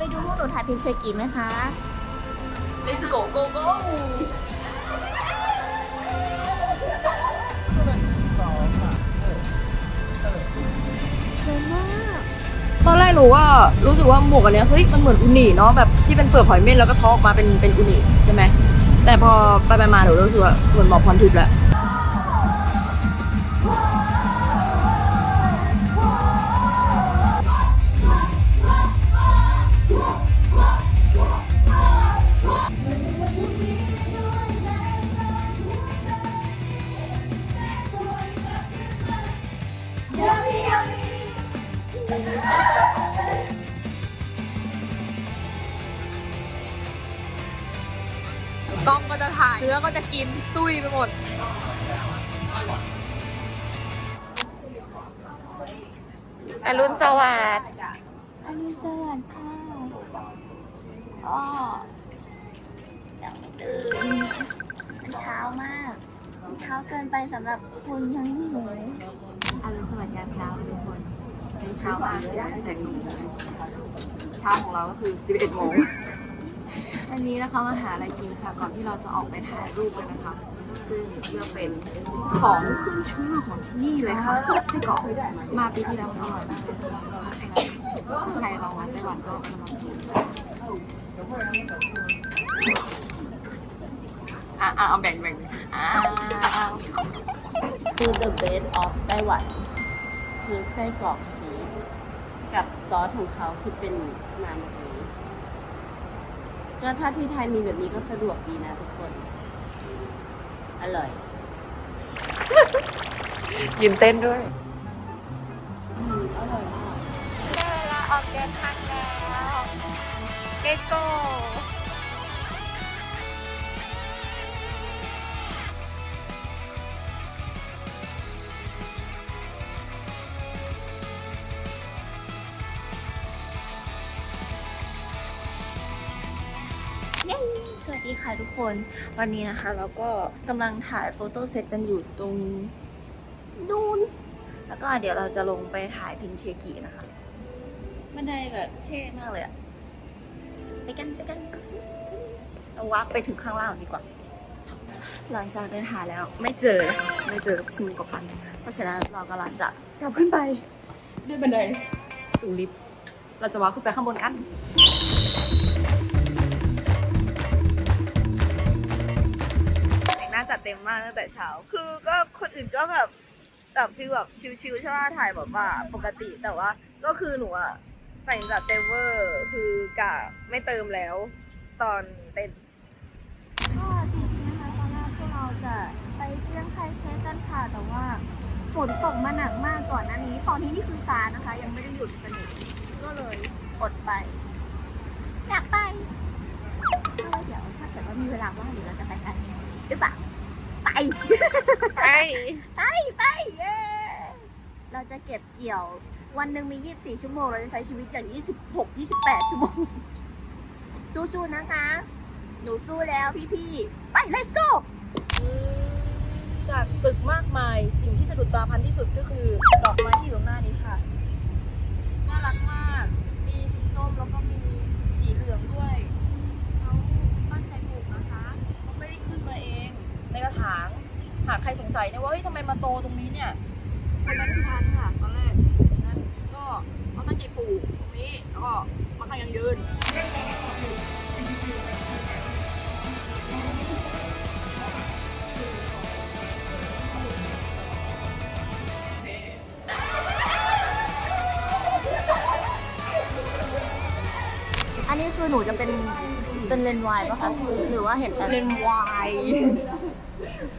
ไปดูพวกหนูถ่ายพินเชกิไหมคะ Let's go go go สวยมากตอนแรกหนูว่ารู้สึกว่าหมวกอันเนี้ยเฮ้ยมันเหมือนอุนิเนาะแบบที่เป็นเปลือกหอยเม่นแล้วก็ทอออกมาเป็นเป็นอุนิใช่ไหมแต่พอไปไปมาหนูรู้สึกว่าเหมือนหมอกพรทิพย์แหละ นื้อก็จะกินตุ้ยไปหมด อรุณสวัสดิ์อรุณสวัสดิ์ค่ะอ๋อยังไม่ตื่นมันเช้ามากมันเช้าเกินไปสำหรับคุณทั้งหนูอรุณสวัสดิ์ยามเช้าค่ะทุกคนวันนี้เช้ามากเสียแต่งหนุ่มเช้าของเราก็คือ 11โมงันนี้นะคะมาหาอะไรกินค่ะ ก่อนที่เราจะออกไปถ่ายรูปกันนะคะ ซึ่งเพื่อเป็นของขึ้นชื่อของที่นี่เลยค่ะไส้กรอกมาปีที่แล้วมันอร่อยมากเลยใครลองมาไต้หวันก็มาลองกินอะอะเอาแบ่งแบ่งอ่าคือ the best of ไต้หวันคือไส้กรอกชีสกับซอสของเขาที่เป็นมายองเนส ก็ถ้าที่ไทยมีแบบนี้ก็สะดวกดีนะทุกคน อร่อย ยืนเต้นด้วยได้เวลาออกเดินทางแล้ว Let's go ดีค่ะทุกคนวันนี้นะคะเราก็กำลังถ่ายโฟโต้เซตกันอยู่ตรงนู่นแล้วก็เดี๋ยวเราจะลงไปถ่ายพินเชกินะคะบันไดแบบเท่มากเลยอะไปกันไปกันเราวักไปถึงข้างล่างดีกว่า หลังจากเดินหาแล้วไม่เจอไม่เจอพิมพ์กับพัน เพราะฉะนั้นเรากำลังจะกลับขึ้นไปด้วยบันไดสู่ลิฟต์เราจะวักขึ้นไปข้างบนกัน เต็มมากตั้งแต่เช้า คือก็คนอื่นก็แบบแบบฟีลแบบชิลๆใช่ป่ะถ่ายแบบว่าปกติแต่ว่า ก็คือหนูอะแต่งจัดเต็มเวอร์คือกะไม่เติมแล้ว ตอนเต้นก็จริงๆนะคะตอนแรกพวกเราจะไปเจียงไคเชกกันค่ะแต่ว่าฝนตกมาหนักมากก่อนหน้านี้ ตอนนี้นี่คือซานะคะ ยังไม่ได้หยุดสนิทก็เลยอดไป อยากไปก็เลยเดี๋ยวถ้าเกิดว่ามีเวลาว่างเดี๋ยวเราจะไปกันหรือเปล่า ไปใช่ไปไปเย้เราจะเก็บเกี่ยว วันหนึ่งมี 24 ชั่วโมง เราจะใช้ชีวิตอย่าง 26 28 ชั่วโมง สู้ๆนะคะ หนูสู้แล้วพี่ๆ ไป let's go จากตึกมากมายสิ่งที่สะดุดตาพันที่สุดก็คือ ดอกไม้ที่อยู่ตรงหน้านี้ค่ะ น่ารักมาก มีสีส้มแล้วก็มีสีเหลืองด้วยเขาตั้งใจปลูกนะคะเขาไม่ได้ขึ้นมาเอง ในกระถาง หากใคร สงสัยเนี่ยว่าเฮ้ยทำไมมาโตตรงนี้เนี่ยคนนั้นคือพันธุ์ค่ะตอนแรกนั้นก็เขาตั้งใจปลูกตรงนี้แล้วก็มาขยังยืนอันนี้คือหนูจะเป็นเป็นเลนส์วายปะคะหรือว่าเห็นแต่เลนวาย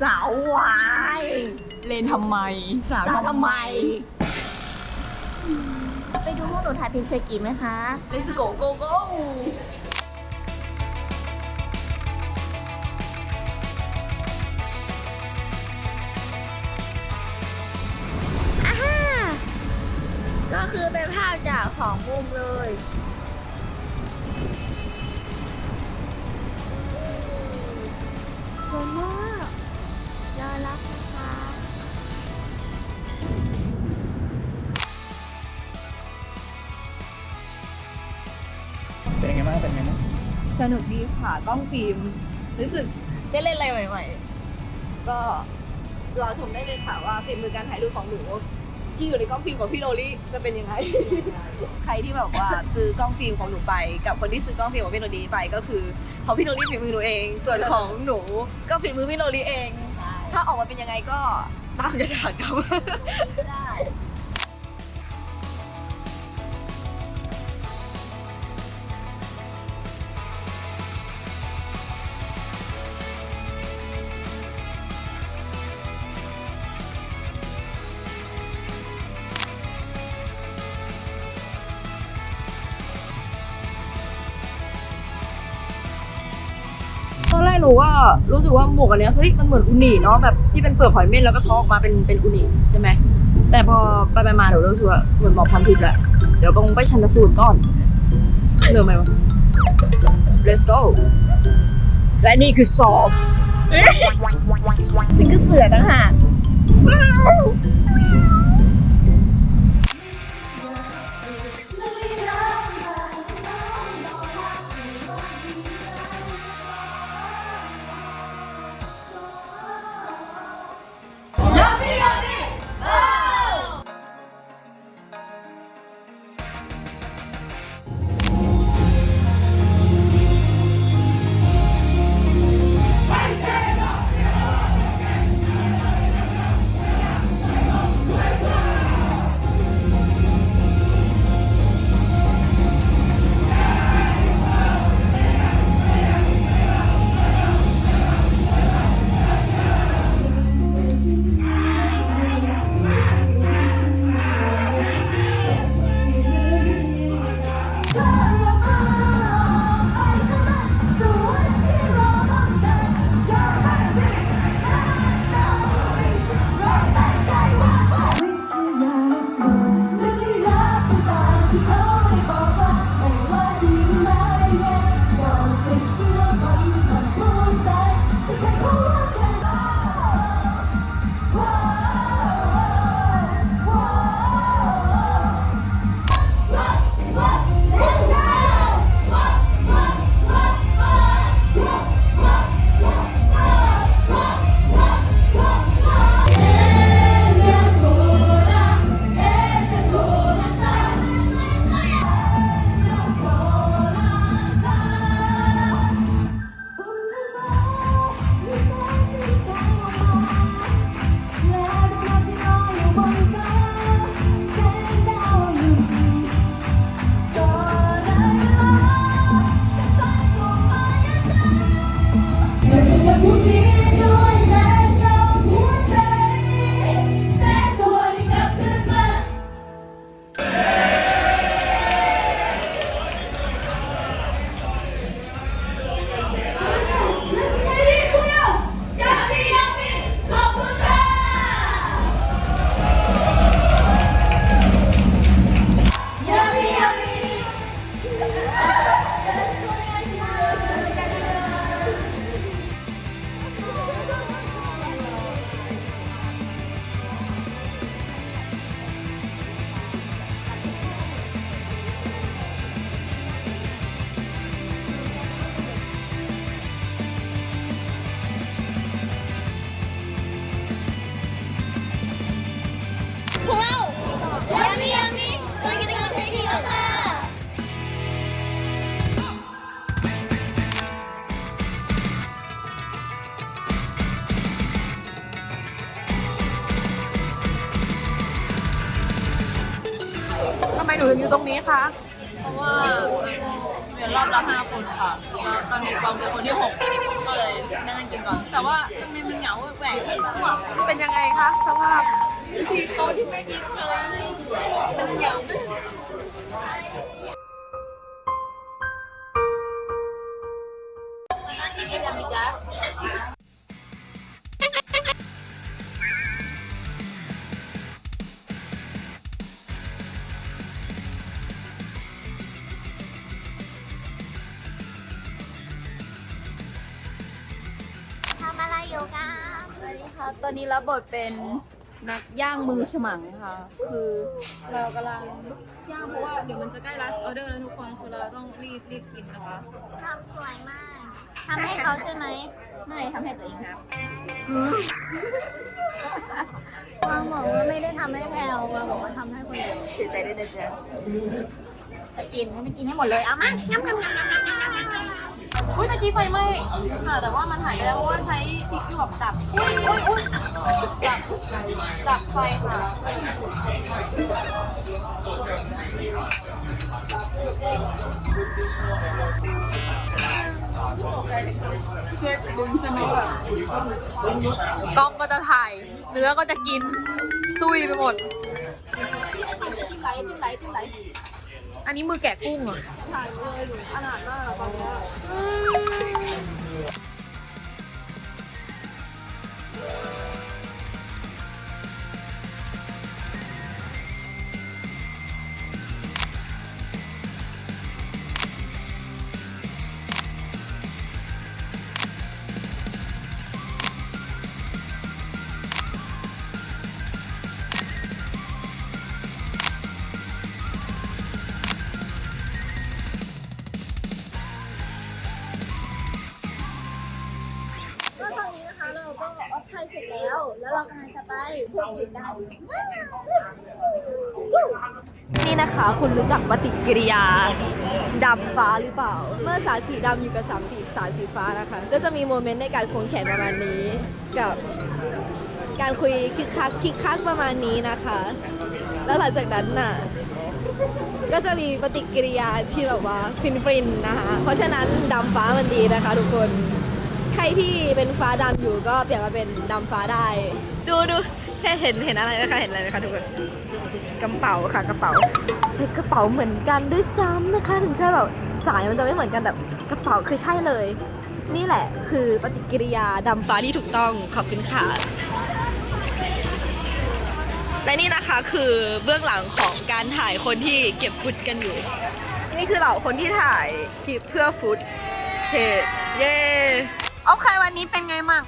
สาววายเลนทำไม สาวสาวทำทำไมไมไปดูพวกหนูถ่ายพินเชกิไหมคะ Let's go go go ก็คือเป็นภาพจากของมุมเลย สวยมาก น่ารักนะคะงบ้างเป็นไงบ้างสนุกดีค่ะกล้องฟิล์มรู้สึกได้เล่นอะไรใหม่ๆ ก็รอชมได้เลยค่ะว่าฝีมือการถ่ายรูปของหนูที่อยู่ในกล้องฟิล์มของพี่โรลี่จะเป็นยังไง ใครที่แบบว่าซื้อกล้องฟิล์มของหนูไป กับคนที่ซื้อกล้องฟิล์มของพี่โรลี่ไปก็คือของพี่โรลี่ฝีมือหนูเอง ส่วนของหนูก็ฝีมือพี่โรลี่เอง ถ้าออกมาเป็นยังไงก็ตามยถากรรม ได้ รู้สึกว่าหมวกอันเนี้ยเฮ้ยมันเหมือนอุนิเนาะแบบที่เป็นเปลือกหอยเม่นแล้วก็ทอออกมาเป็นเป็นอุนิใช่ไหมแต่พอไปไปมาหนูรู้สึกว่าเหมือนหมอกพันทิพย์แหละเดี๋ยวคงไปชันสูตรก่อนเหนื่อยไหมวะ let's go และนี่คือสอบฉันก็เสือต่างหาก เพราะว่าเรียนรอบละห้าคนค่ะแล้วตอนนี้กวางเป็นคนที่หกก็เลยได้นั่งกินก่อน แต่ว่าทำไมมันเหงาแหวกๆว่ะเป็นยังไงคะสภาพสี่โต๊ะที่ไม่กินเลยมันเหงา ตอนนี้รับบทเป็นนักย่างมือฉมังค่ะ คือเรากำลังย่างเพราะว่าเดี๋ยวมันจะใกล้ last order แล้วทุกคนคือเราต้องรีบรีบกินนะคะ ทำสวยมาก ทำให้เขาใช่ไหม ไม่ทำให้ตัวเองครับวางบอกว่าไม่ได้ทำให้แพลววางบอกว่าทำให้คนเดียวเสียใจด้วยนะจ๊ะจะกินก็จะกินให้หมดเลย เอามางั้มงั้มงั้มงั้มงั้มงั้มงั้ม อุ้ยตะกี้ไฟไหม้ค่ะแต่ว่ามันหายไปแล้วเพราะว่าใช้พริกหยวกดับอุ้ยอุ้ยอุ้ยดับดับไฟค่ะกล้องก็จะถ่าย เนื้อก็จะกิน ตุ้ยไปหมด จิ้มไหลจิ้มไหลจิ้มไหล อันนี้มือแกะกุ้งเหรอถ่ายเลยอยู่ขนาดมากอะตอนเนี้ นี่นะคะคุณรู้จักปฏิกิริยาดำฟ้าหรือเปล่า เมื่อสารสีดำอยู่กับสารสีสารสีฟ้านะคะ ก็จะมีโมเมนต์ในการควงแขนประมาณนี้ กับการคุยคิกคักคิกคักประมาณนี้นะคะ แล้วหลังจากนั้นน่ะก็จะมีปฏิกิริยาที่แบบว่าฟินฟินนะคะ เพราะฉะนั้นดำฟ้ามันดีนะคะ ทุกคน ใครที่เป็นฟ้าดำอยู่ก็เปลี่ยนมาเป็นดำฟ้าได้ ดูดู แค่เห็นเห็นอะไรไหมคะเห็นอะไรไหมคะทุกคนกระเป๋าค่ะกระเป๋าใช้กระเป๋าเหมือนกันด้วยซ้ำนะคะ ถึงแค่แบบสายมันจะไม่เหมือนกันแต่กระเป๋าคือใช่เลย นี่แหละคือปฏิกิริยาดำฟ้าที่ถูกต้องขอบคุณค่ะและนี่นะคะคือเบื้องหลังของการถ่ายคนที่เก็บฟุตกันอยู่ นี่คือเหล่าคนที่ถ่ายคลิปเพื่อฟุตเพจเย้เอาใครวันนี้เป็นไงมั่ง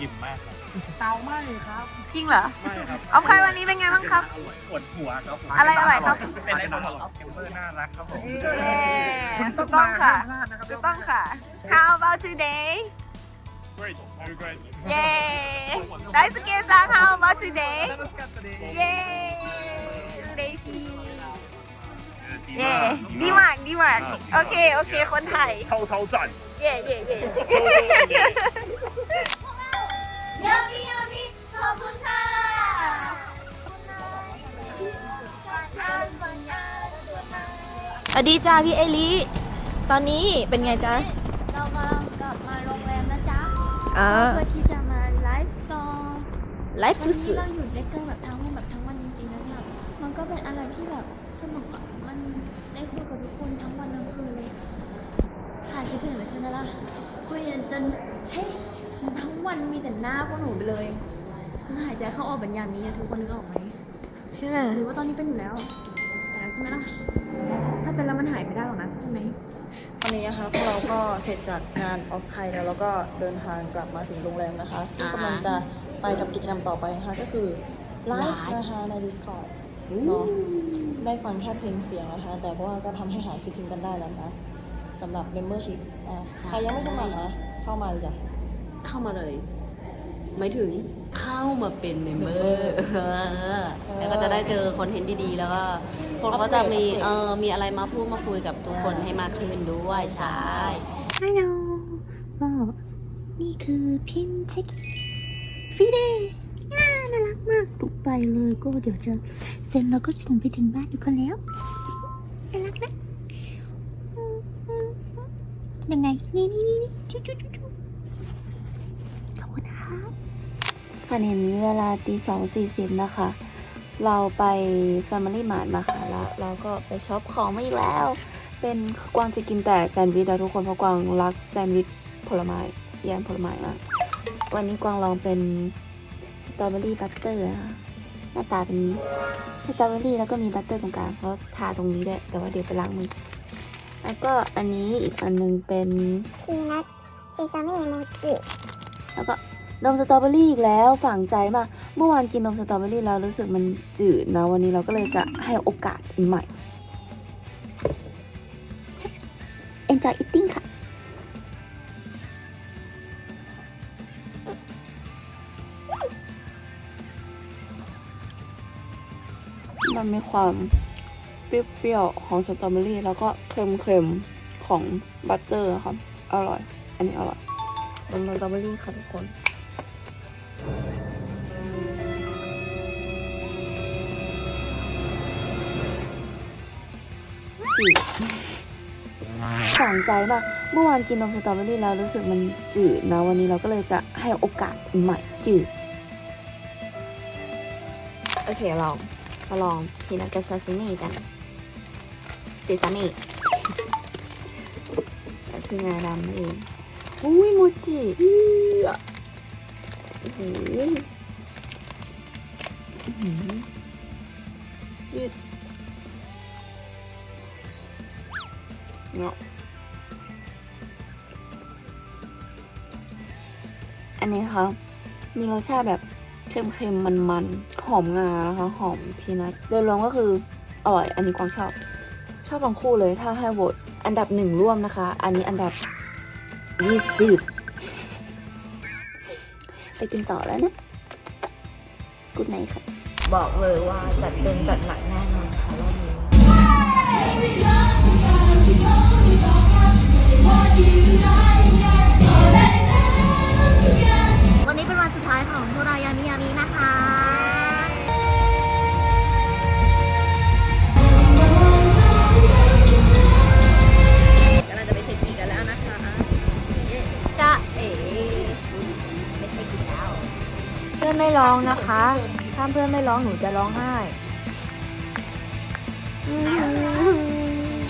อิ่มมากครับ จริงเหรอ ไม่ครับ เอาใครวันนี้เป็นไงบ้างครับ ปวดหัวครับผม อะไรอร่อยครับ เป็นอะไรอร่อยเอมเบอร์น่ารักครับผม เย้ คุณ ถูกต้องค่ะ ห้ามพลาดนะครับ ถูกต้องค่ะ How about today Great very great เย้大好きさん How about today 楽しかったですเย้嬉しい ดี เย้ มาก ดีมากดีมากโอเค โอเค คนไทย 超超赞 เย้เย้เย้ วัสดีจ้าพี่เอลิตอนนี้เป็นไงจ๊ะเรากำลังกลับมาโรงแรมนะจ๊ะอ่าเพื่อที่จะมาไลฟ์ต่อไลฟ์วันสุนี้ดเราอยู่ด้วยกันแบบทั้งวันแบบทั้งวันจริงๆแล้วเนี่ยมันก็เป็นอะไรที่แบบสนุกอะมันได้คุยกับทุกคนทั้งวันทั้งคืนเลยหายคิดถึงเลยใช่ไหมล่ะคุยกันจนเฮ้ยทั้งวันมีแต่หน้าพวกหนูไปเลยหายใจเข้าออกแบบยามนี้อะทุกคนนึกออกไหมๆใช่ไหมหรือว่าตอนนี้เป็นอยู่แล้วแต่ใช่ไหมล่ะ ถ้าเป็นแล้วมันหายไม่ได้หรอกนะใช่ไหมตอนนี้นะคะพวกเราก็เสร็จจากงานออฟไทยแล้วแล้วก็เดินทางกลับมาถึงโรงแรมนะคะ ซึ่งกำลังจะไปกับกิจกรรมต่อไปนะคะก็คือไลฟ์นะคะใน Discord เนาะได้ฟังแค่เพลงเสียงนะคะ แต่ว่าก็ทำให้หายคิดถึงกันได้แล้วนะคะสำหรับ Membership อะใครยังไม่สมัครนะเข้ามาเลยจ้ะเข้ามาเลย ไม่ถึง เข้ามาเป็นเมมเบอร์แล้วก็จะได้เจอคอนเทนต์ดีๆ แล้วก็พวกเขาจะมีเออมีอะไรมาพูดมาคุยกับทุกคนให้มากขึ้นด้วยใช่ฮัลโหลก็นี่คือพินเช็คฟรีเดย์น่าน่ารักมากทุกไปเลยก็เดี๋ยวจะเซ็นแล้วก็ส่งไปถึงบ้านทุกคนแล้วน่ารักนะอืมอืมอืมยังไง นี่นี่นี่นี่จุ๊จุ๊จุ๊จุ๊ขอบคุณครับ ขณะนี้เวลาตีสองสี่สิบนะคะ เราไป Family Mart มาค่ะแล้วเราก็ไปช็อปของมาอีกแล้ว เป็นกวางจะกินแต่แซนด์วิชนะทุกคนเพราะกวางรักแซนด์วิชผลไม้แยมผลไม้มากวันนี้กวางลองเป็นสตรอเบอรี่บัตเตอร์นะคะหน้าตาเป็นนี้สตรอเบอรี่แล้วก็มีบัตเตอร์ตรงกลางแล้วทาตรงนี้ด้วยแต่ว่าเดี๋ยวไปล้างมือแล้วก็อันนี้อีกอันหนึงเป็นพีนัทเซซามิโมจิแล้วก็ นมสตรอเบอรี่อีกแล้วฝังใจมากเมื่อวานกินนมสตรอเบอรี่แล้วรู้สึกมันจืดนะวันนี้เราก็เลยจะให้โอกาสใหม่ enjoy eating ค่ะ มันมีความเปรี้ยวๆของสตรอเบอรี่ แล้วก็เค็มๆของบัตเตอร์ครับอร่อย อันนี้อร่อยเป็นสตรอเบอรี่ค่ะทุกคน จืดฝังใจมากเมื่อวานกินนมสตรอเบอรี่แล้วรู้สึกมันจืดนะวันนี้เราก็เลยจะให้โอกาสใหม่จืด โอเคลองมาลองพีนัทกับซาซิมิกันซีซามิก็คืองาดำนั่นเองอุ้ยโมจิอื้อโอ้โหอื้อหือยืด เนาะอันนี้ค่ะมีรสชาติแบบเค็มๆมันๆหอมงานะคะ หอมพีนัทโดยรวมก็คืออร่อย อันนี้กวางชอบ ชอบทั้งคู่เลยถ้าให้โหวตอันดับหนึ่งร่วมนะคะ อันนี้อันดับยี่สิบไปกินต่อแล้วนะกูดไนค่ะ บอกเลยว่าจัดเต็มจัดหนักแน่นอนค่ะรอบนี้ วันนี้เป็นวันสุดท้ายของโทรายามิยามินะคะกำลังจะไปเช็คอินกันแล้วนะคะจะเอ๋เพื่อนไม่ร้องนะคะ ถ้าเพื่อนไม่ร้องหนูจะร้องไห้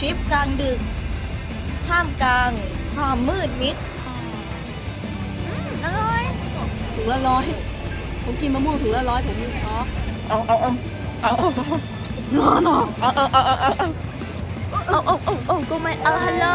ทริปกลางดึก ท่ามกลางความมืดมิดอร่อยถุงละร้อยผมกินมะม่วงถุงละร้อยผมมีอ๋อเอาเอาเอาเอานอนเอาเอาเอาเอาเอาเอาเอาเก็ไม่เอาฮัลโหล